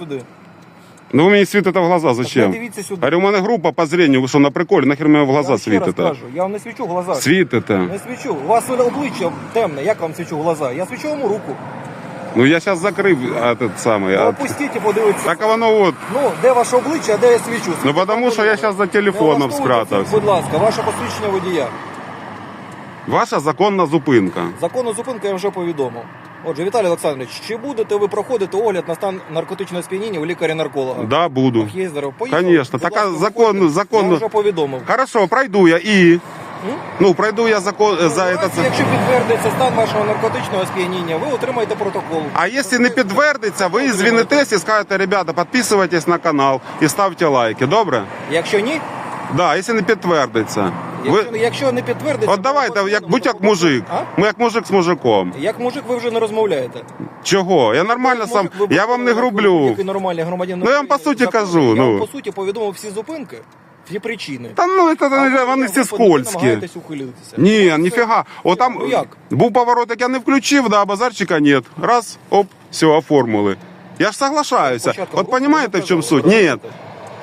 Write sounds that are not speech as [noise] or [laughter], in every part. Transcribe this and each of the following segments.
сюди. Ну ви мені світите в глаза, зачем? ви дивіться сюди. Говорю, у мене група по зренню, ви що на приколі, нахер мені в Я глаза вам ще раз світите? кажу, я вам не свічу в глаза. Світите. Не свічу. У вас обличчя темне, як вам свічу в глаза? Я свічу вам у руку. Ну я зараз закрив а, этот самий. Ну, а- опустіть і подивіться. Так а воно от. Ну, де ваше обличчя, а де я свічу? Ну тому що я зараз за телефоном влаштовуйте, спрятався. Будь ласка, ваше посвідчення водія. Ваша законна зупинка. Законну зупинку я вже повідомив. Отже, Віталій Олександрович, чи будете ви проходити огляд на стан наркотичного сп'яніння у лікаря-нарколога? Да, буду. Здоров. Поїхали. Конечно, Будь така ласка, законно- виходьте. законно. Я вже повідомив. Хорошо, пройду я і. М? Ну, пройду я закон за Давайте, этот. Якщо підтвердиться стан вашого наркотичного сп'яніння, ви отримаєте протокол. А якщо не підтвердиться, ви звінитесь і скажете, ребята, підписуйтесь на канал і ставте лайки. Добре? Якщо ні, Да, якщо не підтвердиться. Якщо, Ви... якщо не підтвердиться, От давайте, як будь як мужик. А? Ми як мужик з мужиком. Як мужик ви вже не розмовляєте. Чого? Я нормально сам. Мужик, ви Я вам не як грублю. Який нормальний громадянин. Ну, я вам по України, суті законний. кажу, Я ну. вам по суті повідомив всі зупинки, всі причини. Та ну це А ви- вони всі ви скользкі. намагаєтесь ухилитися. Ні, ніфіга. О, там Ну, як? був поворот, як я не включив, да, а базарчика нет. Раз, оп, все, оформили. Я ж соглашаюся. Спочатку От ви розумієте, в чому суть? розказували, Ні,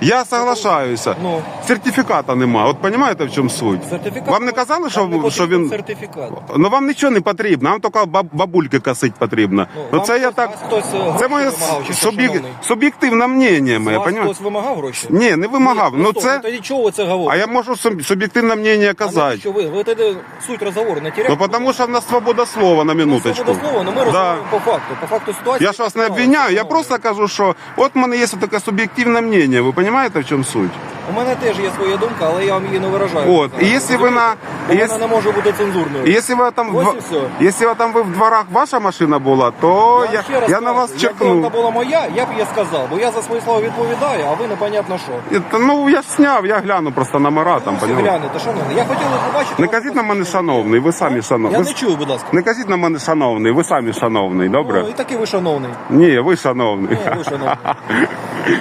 я соглашаюся. Ну. Сертифіката нема. От розумієте, в чому суть? Сертифікат Вам не казали, що, Вам не що він. сертифікат. Ну вам нічого не потрібно, вам тільки баб- бабульки косить потрібно. Ну, вам це я хтось- так. вас хтось, е, гроші Це моє вимагав, чи що, суб'єк- шановний? суб'єктивне мнення моє, Вас понімаєте? хтось вимагав гроші? Ні, не вимагав. Ну стоп, це. Тоді чого ви це говорите? А я можу суб- суб'єктивне мнення казати. Що ви? Ви тоді суть розговору не теряєте? Ну потому що в нас свобода слова на минуточку. Свобода слова, але ми Да. розмовляємо по факту. По факту ситуації. Я ж вас не обвиняю, я просто кажу, що от в мене є таке суб'єктивне мнення. Ви розумієте, в чому суть? У мене теж є своя думка, але я вам її не виражаю. От, і якщо ви на- Бо єс- Вона не може бути цензурною. І Якщо там, Ось в- і все. якщо ви там ви в дворах ваша машина була, то я, ще раз я на кажу, вас Якби чекну. вона була моя, я б їй сказав, бо я за свої слова відповідаю, а ви непонятно що. Та, Ну я ж сняв, я гляну просто номера там, Всі понімаєте? глянете, шановний. Я хотів би побачити... Не кажіть на мене шановний, ви самі шановний. Я не чую, будь ласка. не кажіть на мене шановний, ви самі шановний, добре? Ну, і такий ви шановний. Ні, ви шановний. Ні, ви шановний. [laughs]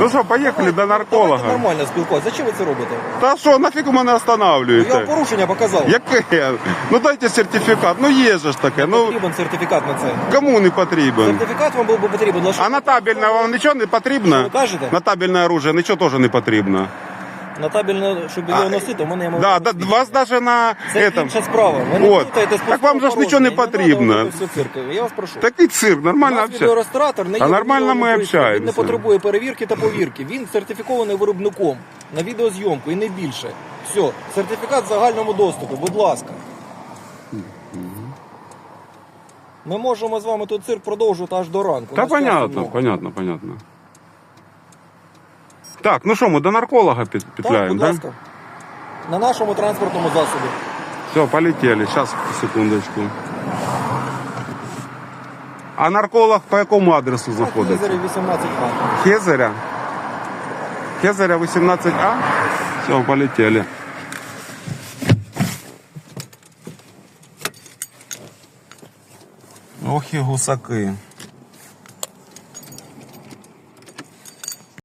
Ну що, поїхали до Давайте нарколога. нормально спілкуватися. Зачем ви це робите? Та що, нафіг у мене Ну, я вам порушення показав. Яке? Ну дайте сертифікат. Ну є же ж таке. Ну Потрібен сертифікат на це. кому не потрібен? Сертифікат вам був би потрібен. лише- А на табельне вам нічого не потрібно? ви кажете? На табельне оружие нічого теж не потрібно. На табельне, щоб його носити, у мене є Да, да, вас даже на Це этом. інша справа. Ви не От. плутаєте з Так вам же ж нічого не потрібно. робити. Я вас прошу. Такий цирк, У нормально нас відеореєстратор не А нормально ми відеовим. Він не общаємося. потребує перевірки та повірки. Він сертифікований виробником на відеозйомку і не більше. Все, сертифікат в загальному доступі, будь ласка. Ми можемо з вами тут цирк продовжувати аж до ранку. У Та нас часу понятно, много. понятно, понятно. Так, ну що, ми до нарколога під- Так, петляємо, будь ласка. На нашому транспортному засобі. Все, полетели. Сейчас, секундочку. А нарколог по якому адресу знаходиться? Телевізорі 18А. Хезаря? Хезаря 18А? Все, полетели. Ох і гусаки.